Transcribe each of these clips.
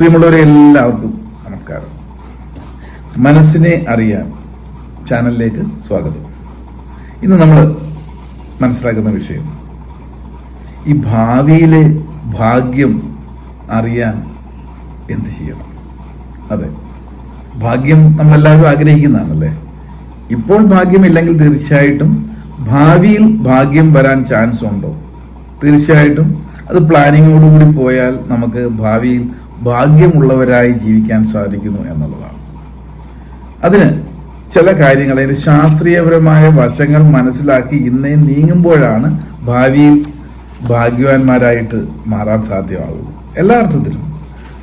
പ്രിയമുള്ളവരെ എല്ലാവർക്കും നമസ്കാരം. മനസ്സിനെ അറിയാൻ ചാനലിലേക്ക് സ്വാഗതം. ഇന്ന് നമ്മൾ മനസ്സിലാക്കുന്ന വിഷയം ഈ ഭാവിയിലെ ഭാഗ്യം അറിയാൻ എന്ത് ചെയ്യണം? അതെ ഭാഗ്യം നമ്മളെല്ലാവരും ആഗ്രഹിക്കുന്നതാണല്ലേ? ഇപ്പോൾ ഭാഗ്യമില്ലെങ്കിൽ തീർച്ചയായിട്ടും ഭാവിയിൽ ഭാഗ്യം വരാൻ ചാൻസ് ഉണ്ടോ തീർച്ചയായിട്ടും അത് പ്ലാനിങ്ങോടുകൂടി പോയാൽ നമുക്ക് ഭാവിയിൽ ഭാഗ്യമുള്ളവരായി ജീവിക്കാൻ സാധിക്കുന്നു എന്നുള്ളതാണ്. അതിന് ചില കാര്യങ്ങൾ അതിന്റെ ശാസ്ത്രീയപരമായ വശങ്ങൾ മനസ്സിലാക്കി ഇന്നേ നീങ്ങുമ്പോഴാണ് ഭാവിയിൽ ഭാഗ്യവാന്മാരായിട്ട് മാറാൻ സാധ്യമാകുള്ളൂ എല്ലാ അർത്ഥത്തിലും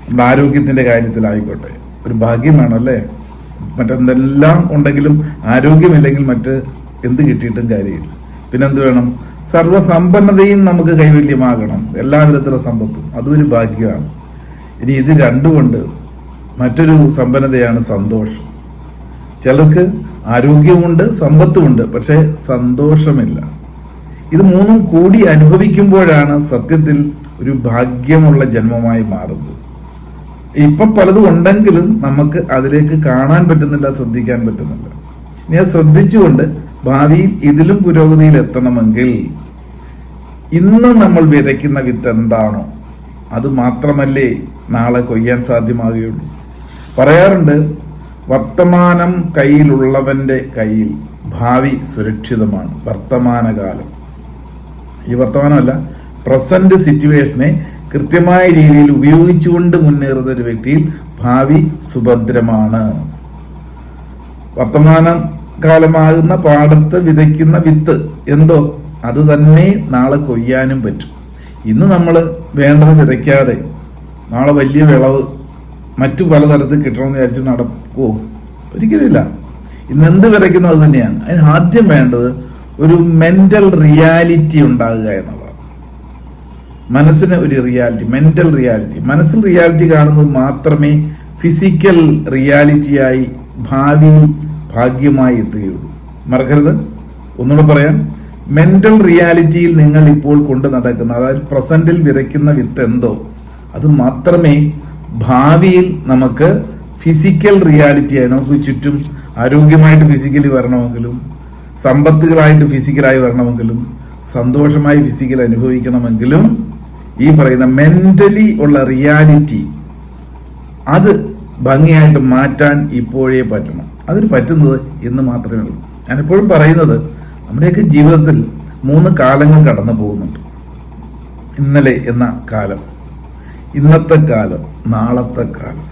നമ്മുടെ ആരോഗ്യത്തിന്റെ കാര്യത്തിലായിക്കോട്ടെ ഒരു ഭാഗ്യം വേണമല്ലേ? മറ്റെന്തെല്ലാം ഉണ്ടെങ്കിലും ആരോഗ്യമില്ലെങ്കിൽ മറ്റ് എന്ത് കിട്ടിയിട്ടും കാര്യമില്ല. പിന്നെന്ത് വേണം? സർവസമ്പന്നതയും നമുക്ക് കൈവല്യമാകണം. എല്ലാ വിധത്തിലുള്ള സമ്പത്തും. അതും ഒരു ഭാഗ്യമാണ്. ഇനി ഇത് രണ്ടുമുണ്ട് മറ്റൊരു സമ്പന്നതയാണ് സന്തോഷം. ചിലർക്ക് ആരോഗ്യമുണ്ട് സമ്പത്തുമുണ്ട് പക്ഷേ സന്തോഷമില്ല. ഇത് മൂന്നും കൂടി അനുഭവിക്കുമ്പോഴാണ് സത്യത്തിൽ ഒരു ഭാഗ്യമുള്ള ജന്മമായി മാറുന്നത്. ഇപ്പൊ പലതും ഉണ്ടെങ്കിലും നമുക്ക് അതിലേക്ക് കാണാൻ പറ്റുന്നില്ല ശ്രദ്ധിക്കാൻ പറ്റുന്നില്ല. ഇനി അത് ശ്രദ്ധിച്ചുകൊണ്ട് ഭാവിയിൽ ഇതിലും പുരോഗതിയിൽ എത്തണമെങ്കിൽ ഇന്ന് നമ്മൾ വിതയ്ക്കുന്ന വിത്ത് എന്താണോ അത് മാത്രമല്ലേ നാളെ കൊയ്യാൻ സാധ്യമാകുകയുള്ളൂ. പറയാറുണ്ട് വർത്തമാനം കയ്യിലുള്ളവന്റെ കയ്യിൽ ഭാവി സുരക്ഷിതമാണ് വർത്തമാനകാലം. ഈ വർത്തമാനമല്ല പ്രസന്റ് സിറ്റുവേഷനെ കൃത്യമായ രീതിയിൽ ഉപയോഗിച്ചുകൊണ്ട് മുന്നേറുന്ന ഒരു വ്യക്തിയിൽ ഭാവി സുഭദ്രമാണ്. വർത്തമാനം കാലമാകുന്ന പാടത്ത് വിതയ്ക്കുന്ന വിത്ത് എന്തോ അത് തന്നെ നാളെ കൊയ്യാനും പറ്റും. ഇന്ന് നമ്മൾ വേണ്ടത് വിതയ്ക്കാതെ നാളെ വലിയ വിളവ് മറ്റു പലതരത്തിൽ കിട്ടണമെന്ന് വിചാരിച്ച് നടക്കുമോ ഒരിക്കലുമില്ല. ഇന്ന് എന്ത് വിതയ്ക്കുന്നു അത് തന്നെയാണ്. അതിന് ആദ്യം വേണ്ടത് ഒരു മെന്റൽ റിയാലിറ്റി ഉണ്ടാകുക എന്നുള്ളതാണ്. മനസ്സിന് ഒരു റിയാലിറ്റി മെന്റൽ റിയാലിറ്റി മനസ്സിൽ റിയാലിറ്റി കാണുന്നത് മാത്രമേ ഫിസിക്കൽ റിയാലിറ്റിയായി ഭാവിയിൽ ഭാഗ്യമായി എത്തുകയുള്ളൂ. മറക്കരുത്. ഒന്നുകൂടെ പറയാം. മെന്റൽ റിയാലിറ്റിയിൽ നിങ്ങൾ ഇപ്പോൾ കൊണ്ട് നടക്കുന്ന അതായത് പ്രസന്റിൽ വിതയ്ക്കുന്ന വിത്ത് എന്തോ? അത് മാത്രമേ ഭാവിയിൽ നമുക്ക് ഫിസിക്കൽ റിയാലിറ്റി റിയാലിറ്റിയായി നമുക്ക് ചുറ്റും ആരോഗ്യമായിട്ട് ഫിസിക്കലി വരണമെങ്കിലും സമ്പത്തുകളായിട്ട് ഫിസിക്കലായി വരണമെങ്കിലും സന്തോഷമായി ഫിസിക്കൽ അനുഭവിക്കണമെങ്കിലും ഈ പറയുന്ന മെന്റലി ഉള്ള റിയാലിറ്റി അത് ഭംഗിയായിട്ട് മാറ്റാൻ ഇപ്പോഴേ പറ്റണം. അതിന് പറ്റുന്നത് എന്ന് മാത്രമേ ഉള്ളൂ. ഞാനിപ്പോഴും പറയുന്നത് നമ്മുടെയൊക്കെ ജീവിതത്തിൽ മൂന്ന് കാലങ്ങൾ കടന്നു പോകുന്നുണ്ട്. ഇന്നലെ എന്ന കാലം. ഇന്നത്തെ കാലം നാളത്തെ കാലം.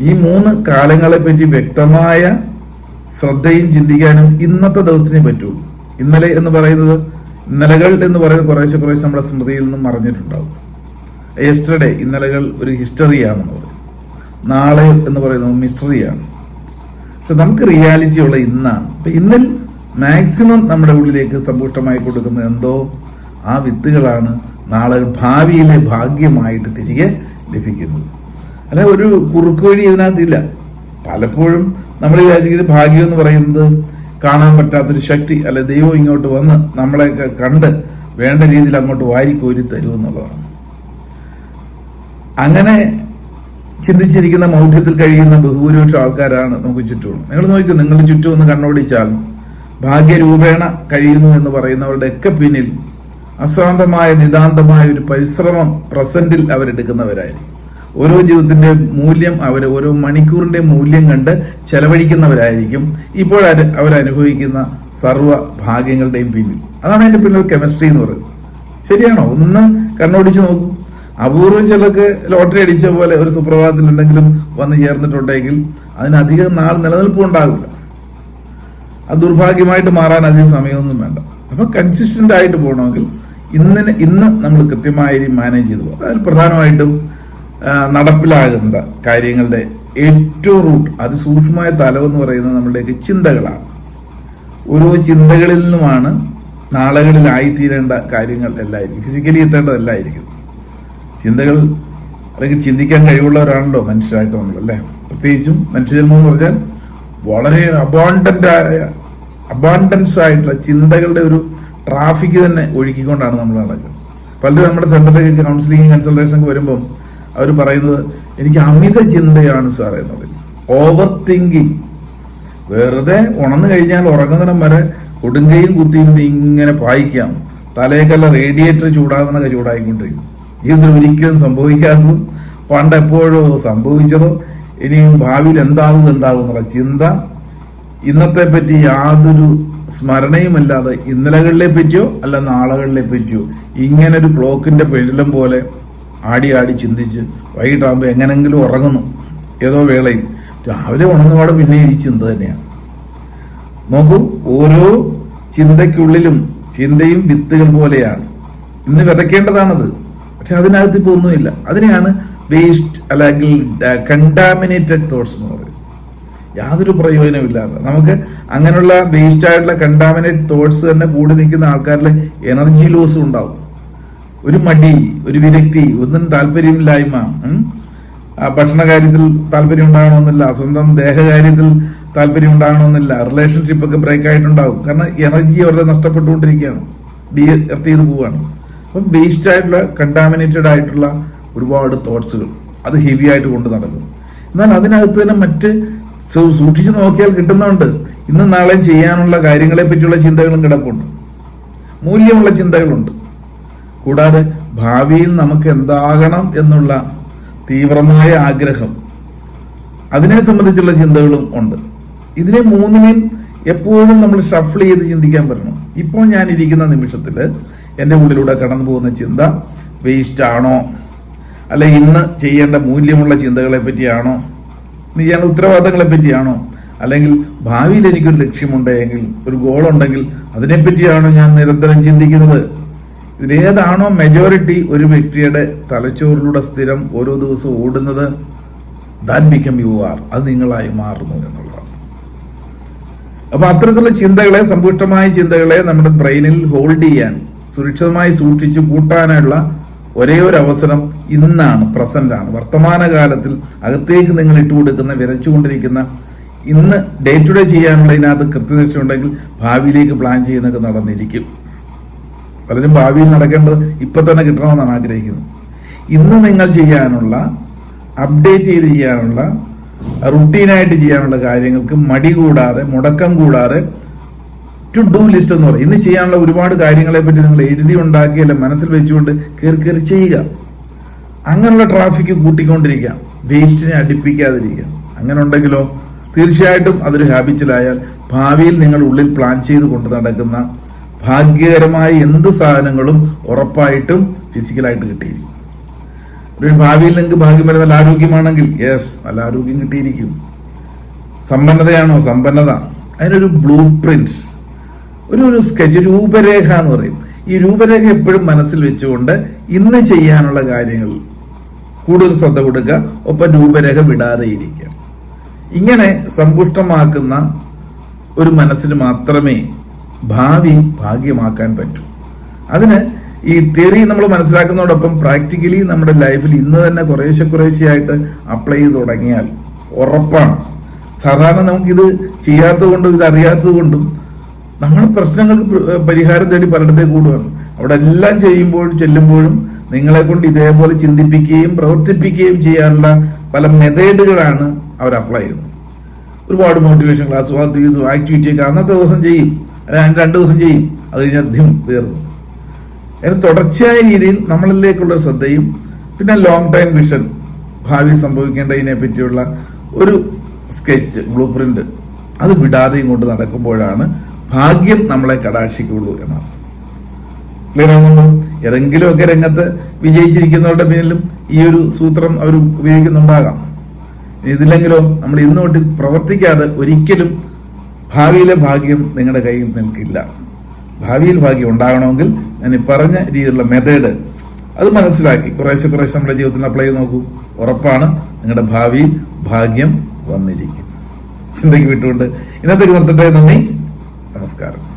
ഈ മൂന്ന് കാലങ്ങളെ പറ്റി വ്യക്തമായ ശ്രദ്ധയും ചിന്തിക്കാനും ഇന്നത്തെ ദിവസത്തിനേ പറ്റുള്ളൂ ഇന്നലെ എന്ന് പറയുന്നത് ഇന്നലകൾ എന്ന് പറയുന്നത് കുറേശ്ശെ കുറേശ്ശെ നമ്മുടെ സ്മൃതിയിൽ നിന്നും മറിഞ്ഞിട്ടുണ്ടാവും. യെസ്റ്റർഡേ ഇന്നലകൾ ഒരു ഹിസ്റ്ററിയാണെന്ന് പറയും. നാളെ എന്ന് പറയുന്നത് മിസ്റ്ററിയാണ് പക്ഷെ നമുക്ക് റിയാലിറ്റി ഉള്ള ഇന്നാണ്. അപ്പം ഇന്നിൽ മാക്സിമം നമ്മുടെ ഉള്ളിലേക്ക് സമ്പുഷ്ടമായി കൊടുക്കുന്ന എന്തോ? ആ വിത്തുകളാണ് നാളെ ഭാവിയിലെ ഭാഗ്യമായിട്ട് തിരികെ ലഭിക്കുന്നത് അല്ല ഒരു കുറുക്ക് വഴി ഇതിനകത്തില്ല. പലപ്പോഴും നമ്മൾ വിചാരിക്കുന്നത് ഭാഗ്യം എന്ന് പറയുന്നത് കാണാൻ പറ്റാത്തൊരു ശക്തി അല്ലെ ദൈവം ഇങ്ങോട്ട് വന്ന് നമ്മളെയൊക്കെ കണ്ട് വേണ്ട രീതിയിൽ അങ്ങോട്ട് വാരിക്കോരി തരുമെന്നുള്ളതാണ് അങ്ങനെ ചിന്തിച്ചിരിക്കുന്ന മൗഢ്യത്തിൽ കഴിയുന്ന ബഹുഭൂരിപക്ഷം ആൾക്കാരാണ് നമുക്ക് ചുറ്റും നിങ്ങൾ നോക്കൂ നിങ്ങളുടെ ചുറ്റും ഒന്ന് കണ്ണോടിച്ചാൽ ഭാഗ്യരൂപേണ കഴിയുന്നു എന്ന് പറയുന്നവരുടെ ഒക്കെ പിന്നിൽ അശാന്തമായ നിതാന്തമായ ഒരു പരിശ്രമം പ്രസന്റിൽ അവരെടുക്കുന്നവരായിരിക്കും. ഓരോ ജീവിതത്തിന്റെ മൂല്യം അവർ ഓരോ മണിക്കൂറിന്റെ മൂല്യം കണ്ട് ചെലവഴിക്കുന്നവരായിരിക്കും ഇപ്പോൾ അവർ അവരനുഭവിക്കുന്ന സർവ ഭാഗ്യങ്ങളുടെയും പിന്നിൽ. അതാണ് അതിന്റെ പിന്നിൽ കെമിസ്ട്രി എന്ന് പറയുന്നത്. ശരിയാണോ? ഒന്ന് കണ്ണോടിച്ച് നോക്കൂ. അപൂർവം ചിലർക്ക് ലോട്ടറി അടിച്ച പോലെ ഒരു സുപ്രഭാതത്തിൽ എന്തെങ്കിലും വന്ന് ചേർന്നിട്ടുണ്ടെങ്കിൽ അതിനധികം നാൾ നിലനിൽപ്പുണ്ടാകില്ല അത് ദുർഭാഗ്യമായിട്ട് മാറാൻ അധികം സമയമൊന്നും വേണ്ട. അപ്പൊ കൺസിസ്റ്റന്റ് ആയിട്ട് പോകണമെങ്കിൽ ഇന്നിന് ഇന്ന് നമ്മൾ കൃത്യമായി മാനേജ് ചെയ്തു. പോകും അതിൽ പ്രധാനമായിട്ടും നടപ്പിലാകുന്ന കാര്യങ്ങളുടെ ഏറ്റവും റൂട്ട് അതിസൂക്ഷ്മമായ തലം എന്ന് പറയുന്നത് നമ്മുടെ ചിന്തകളാണ്. ഓരോ ചിന്തകളിൽ നിന്നുമാണ് നാളുകളിലായിത്തീരേണ്ട കാര്യങ്ങൾ എല്ലായിരിക്കും. ഫിസിക്കലി എത്തേണ്ടതല്ലായിരിക്കും. ചിന്തകൾ അല്ലെങ്കിൽ ചിന്തിക്കാൻ കഴിവുള്ളവരാണല്ലോ മനുഷ്യരായിട്ട് നമ്മൾ അല്ലേ? പ്രത്യേകിച്ചും മനുഷ്യജന്മം എന്ന് പറഞ്ഞാൽ വളരെ അബോണ്ടന്റ് ആയ അബോണ്ടൻസ് ആയിട്ടുള്ള ചിന്തകളുടെ ഒരു ട്രാഫിക് തന്നെ ഒഴുക്കിക്കൊണ്ടാണ് നമ്മൾ നടക്കുക. പലരും നമ്മുടെ സെന്ററിലേക്ക് കൗൺസിലിംഗ് കൺസൾട്ടേഷൻ ഒക്കെ വരുമ്പം അവർ പറയുന്നത് എനിക്ക് അമിത ചിന്തയാണ് സാർ എന്ന് പറയും ഓവർ തിങ്കിങ് വെറുതെ ഉണന്ന് കഴിഞ്ഞാൽ ഉറങ്ങുന്നിടം വരെ കൊടുങ്കയും കുത്തിയിരുന്ന് ഇങ്ങനെ പായിക്കാം. തലേക്കല്ല റേഡിയേറ്റർ ചൂടാകുന്നതൊക്കെ ചൂടായിക്കൊണ്ടിരിക്കും. ഇതിൽ ഒരിക്കലും സംഭവിക്കാത്തതും പണ്ട് എപ്പോഴോ സംഭവിച്ചതോ ഇനിയും ഭാവിയിൽ എന്താകും എന്താകും എന്നുള്ള ചിന്ത ഇന്നത്തെ പറ്റി യാതൊരു സ്മരണയുമല്ലാതെ ഇന്നലകളിലെ പറ്റിയോ അല്ല നാളുകളിലെ പറ്റിയോ ഇങ്ങനെ ഒരു ക്ലോക്കിന്റെ പെരുലം പോലെ ആടി ആടി ചിന്തിച്ച് വൈകിട്ടാകുമ്പോൾ എങ്ങനെങ്കിലും ഉറങ്ങുന്നു. ഏതോ വേളയിൽ. രാവിലെ ഉണർന്നുപാട് പിന്നെ ഈ ചിന്ത തന്നെയാണ്. നോക്കൂ ഓരോ ചിന്തയ്ക്കുള്ളിലും ചിന്തയും വിത്തുകൾ പോലെയാണ്. ഇന്ന് വിതയ്ക്കേണ്ടതാണത്. പക്ഷെ അതിനകത്ത് ഇപ്പോൾ ഒന്നുമില്ല. അതിനെയാണ് വേസ്റ്റ് അല്ലെങ്കിൽ കണ്ടാമിനേറ്റഡ് തോട്ട്സ് എന്ന് പറയും യാതൊരു പ്രയോജനമില്ലാതെ നമുക്ക് അങ്ങനെയുള്ള വേസ്റ്റ് ആയിട്ടുള്ള കണ്ടാമിനേറ്റ് തോട്ട്സ് തന്നെ കൂടി നിൽക്കുന്ന ആൾക്കാരിൽ എനർജി ലോസ് ഉണ്ടാവും. ഒരു മടി ഒരു വിരക്തി ഒന്നും താല്പര്യമില്ലായ്മ ഭക്ഷണ കാര്യത്തിൽ താല്പര്യം ഉണ്ടാകണമെന്നില്ല സ്വന്തം ദേഹകാര്യത്തിൽ താല്പര്യം ഉണ്ടാകണമെന്നില്ല റിലേഷൻഷിപ്പ് ഒക്കെ ബ്രേക്ക് ആയിട്ടുണ്ടാകും കാരണം എനർജി അവരുടെ നഷ്ടപ്പെട്ടുകൊണ്ടിരിക്കുകയാണ്. ഡി എർത്ത് ചെയ്ത് പോവുകയാണ്. അപ്പം വേസ്റ്റ് ആയിട്ടുള്ള കണ്ടാമിനേറ്റഡ് ആയിട്ടുള്ള ഒരുപാട് തോട്ട്സുകൾ അത് ഹെവി ആയിട്ട് കൊണ്ട് നടക്കും. എന്നാൽ അതിനകത്ത് തന്നെ മറ്റ് സൂക്ഷിച്ചു നോക്കിയാൽ കിട്ടുന്നുണ്ട്. ഇന്നും നാളെയും ചെയ്യാനുള്ള കാര്യങ്ങളെ പറ്റിയുള്ള ചിന്തകളും കിടപ്പുണ്ട്. മൂല്യമുള്ള ചിന്തകളുണ്ട്. കൂടാതെ ഭാവിയിൽ നമുക്ക് എന്താകണം എന്നുള്ള തീവ്രമായ ആഗ്രഹം അതിനെ സംബന്ധിച്ചുള്ള ചിന്തകളും ഉണ്ട്. ഇതിനെ മൂന്നിനെയും എപ്പോഴും നമ്മൾ ഷഫിൾ ചെയ്ത് ചിന്തിക്കാൻ പറ്റണം ഇപ്പോൾ ഞാൻ ഇരിക്കുന്ന നിമിഷത്തിൽ എന്റെ ഉള്ളിലൂടെ കടന്നു പോകുന്ന ചിന്ത വേസ്റ്റ് ആണോ? അല്ലെ ഇന്ന് ചെയ്യേണ്ട മൂല്യമുള്ള ചിന്തകളെ പറ്റിയാണോ? ഇന്ന് ഞാൻ ഉത്തരവാദിത്തങ്ങളെ പറ്റിയാണോ? അല്ലെങ്കിൽ ഭാവിയിൽ എനിക്കൊരു ലക്ഷ്യമുണ്ടെങ്കിൽ ഒരു ഗോൾ ഉണ്ടെങ്കിൽ അതിനെപ്പറ്റിയാണോ ഞാൻ നിരന്തരം ചിന്തിക്കുന്നത്? ഇതിലേതാണോ മെജോറിറ്റി ഒരു വ്യക്തിയുടെ തലച്ചോറിലൂടെ സ്ഥിരം ഓരോ ദിവസവും ഓടുന്നത് ദാറ്റ് ബിക്കം യു ആർ അത് നിങ്ങളായി മാറുന്നു എന്നുള്ളതാണ്. അപ്പോൾ അത്തരത്തിലുള്ള ചിന്തകളെ സമ്പുഷ്ടമായ ചിന്തകളെ നമ്മുടെ ബ്രെയിനിൽ ഹോൾഡ് ചെയ്യാൻ സുരക്ഷിതമായി സൂക്ഷിച്ചു കൂട്ടാനുള്ള ഒരേ ഒരു അവസരം ഇന്നാണ് പ്രസന്റ് ആണ്. വർത്തമാനകാലത്തിൽ അകത്തേക്ക് നിങ്ങൾ ഇട്ടുകൊടുക്കുന്ന വിതച്ചുകൊണ്ടിരിക്കുന്ന ഇന്ന് ഡേ ടു ഡേ ചെയ്യാനുള്ളതിനകത്ത് കൃത്യനിഷ്ഠ ഉണ്ടെങ്കിൽ ഭാവിയിലേക്ക് പ്ലാൻ ചെയ്യുന്നൊക്കെ നടന്നിരിക്കും. പലരും ഭാവിയിൽ നടക്കേണ്ടത് ഇപ്പം തന്നെ കിട്ടണമെന്നാണ് ആഗ്രഹിക്കുന്നത്. ഇന്ന് നിങ്ങൾ ചെയ്യാനുള്ള അപ്ഡേറ്റ് ചെയ്ത് ചെയ്യാനുള്ള റുട്ടീനായിട്ട് ചെയ്യാനുള്ള കാര്യങ്ങൾക്ക് മടി കൂടാതെ മുടക്കം കൂടാതെ ടു ഡു ലിസ്റ്റ് എന്ന് പറയും. ഇന്ന് ചെയ്യാനുള്ള ഒരുപാട് കാര്യങ്ങളെ പറ്റി നിങ്ങൾ എഴുതി ഉണ്ടാക്കി മനസ്സിൽ വെച്ചുകൊണ്ട് കയറി കയറി ചെയ്യുക. അങ്ങനെയുള്ള ട്രാഫിക് കൂട്ടിക്കൊണ്ടിരിക്കുക. വേസ്റ്റിനെ അടുപ്പിക്കാതിരിക്കുക. അങ്ങനെ ഉണ്ടെങ്കിലോ? തീർച്ചയായിട്ടും അതൊരു ഹാബിറ്റിലായാൽ ഭാവിയിൽ നിങ്ങൾ ഉള്ളിൽ പ്ലാൻ ചെയ്ത് കൊണ്ട് നടക്കുന്ന ഭാഗ്യകരമായ എന്ത് സാധനങ്ങളും ഉറപ്പായിട്ടും ഫിസിക്കലായിട്ട് കിട്ടിയിരിക്കും. ഒരു ഭാവിയിൽ നിങ്ങൾക്ക് ഭാഗ്യം വരുന്ന ആരോഗ്യമാണെങ്കിൽ യെസ് നല്ല ആരോഗ്യം കിട്ടിയിരിക്കും. സമ്പന്നതയാണോ? സമ്പന്നത. അതിനൊരു ബ്ലൂ പ്രിന്റ് ഒരു ഒരു സ്കെച്ച് രൂപരേഖ എന്ന് പറയും. ഈ രൂപരേഖ എപ്പോഴും മനസ്സിൽ വെച്ചുകൊണ്ട് ഇന്ന് ചെയ്യാനുള്ള കാര്യങ്ങൾ കൂടുതൽ ശ്രദ്ധ കൊടുക്കുക ഒപ്പം രൂപരേഖ വിടാതെ ഇരിക്കുക. ഇങ്ങനെ സമ്പുഷ്ടമാക്കുന്ന ഒരു മനസ്സിന് മാത്രമേ ഭാവി ഭാഗ്യമാക്കാൻ പറ്റൂ. അതിന് ഈ തിയറി നമ്മൾ മനസ്സിലാക്കുന്നതോടൊപ്പം പ്രാക്ടിക്കലി നമ്മുടെ ലൈഫിൽ ഇന്ന് തന്നെ കുറേശ്ശെ കുറേശ്ശെയായിട്ട് അപ്ലൈ ചെയ്ത് തുടങ്ങിയാൽ ഉറപ്പാണ്. സാധാരണ നമുക്കിത് ചെയ്യാത്തത് കൊണ്ടും ഇത് അറിയാത്തത് കൊണ്ടും നമ്മൾ പ്രശ്നങ്ങൾക്ക് പ്ര- പരിഹാരം തേടി പലയിടത്തേക്ക് കൂടുകയാണ് അവിടെ എല്ലാം ചെയ്യുമ്പോഴും ചെല്ലുമ്പോഴും നിങ്ങളെ കൊണ്ട് ഇതേപോലെ ചിന്തിപ്പിക്കുകയും പ്രവർത്തിപ്പിക്കുകയും ചെയ്യാനുള്ള പല മെത്തേഡുകളാണ് അവർ അപ്ലൈ ചെയ്യുന്നത്. ഒരുപാട് മോട്ടിവേഷൻ ക്ലാസ് അത് ഇതും ആക്ടിവിറ്റി ഒക്കെ അന്നത്തെ ദിവസം ചെയ്യും. അല്ലെങ്കിൽ രണ്ട് ദിവസം ചെയ്യും. അത് കഴിഞ്ഞാൽ ധിം തീർന്നു. അതിന് തുടർച്ചയായ രീതിയിൽ നമ്മളിലേക്കുള്ള ശ്രദ്ധയും പിന്നെ ലോങ് ടൈം വിഷൻ ഭാവി സംഭവിക്കേണ്ടതിനെ പറ്റിയുള്ള ഒരു സ്കെച്ച് ബ്ലൂ പ്രിന്റ് അത് വിടാതെയും കൊണ്ട് നടക്കുമ്പോഴാണ് ഭാഗ്യം നമ്മളെ കടാക്ഷിക്കുള്ളൂ എന്നർത്ഥം ക്ലിയർ ആകുന്നുണ്ടോ ഏതെങ്കിലുമൊക്കെ രംഗത്ത് വിജയിച്ചിരിക്കുന്നവരുടെ പിന്നിലും ഈ ഒരു സൂത്രം അവർ ഉപയോഗിക്കുന്നുണ്ടാകാം. ഇതില്ലെങ്കിലോ നമ്മൾ ഇന്നോട്ട് പ്രവർത്തിക്കാതെ ഒരിക്കലും ഭാവിയിലെ ഭാഗ്യം നിങ്ങളുടെ കയ്യിൽ നിൽക്കില്ല. ഭാവിയിൽ ഭാഗ്യം ഉണ്ടാകണമെങ്കിൽ ഞാൻ ഈ പറഞ്ഞ രീതിയിലുള്ള മെത്തേഡ് അത് മനസ്സിലാക്കി. കുറേശ്ശെ കുറേശ്ശെ നമ്മുടെ ജീവിതത്തിൽ അപ്ലൈ ചെയ്ത് നോക്കൂ. ഉറപ്പാണ് നിങ്ങളുടെ ഭാവിയിൽ ഭാഗ്യം വന്നിരിക്കും. ചിന്തയ്ക്ക് വിട്ടുകൊണ്ട് ഇന്നത്തേക്ക് നിർത്തട്ടെ. നന്ദി. നമസ്കാരം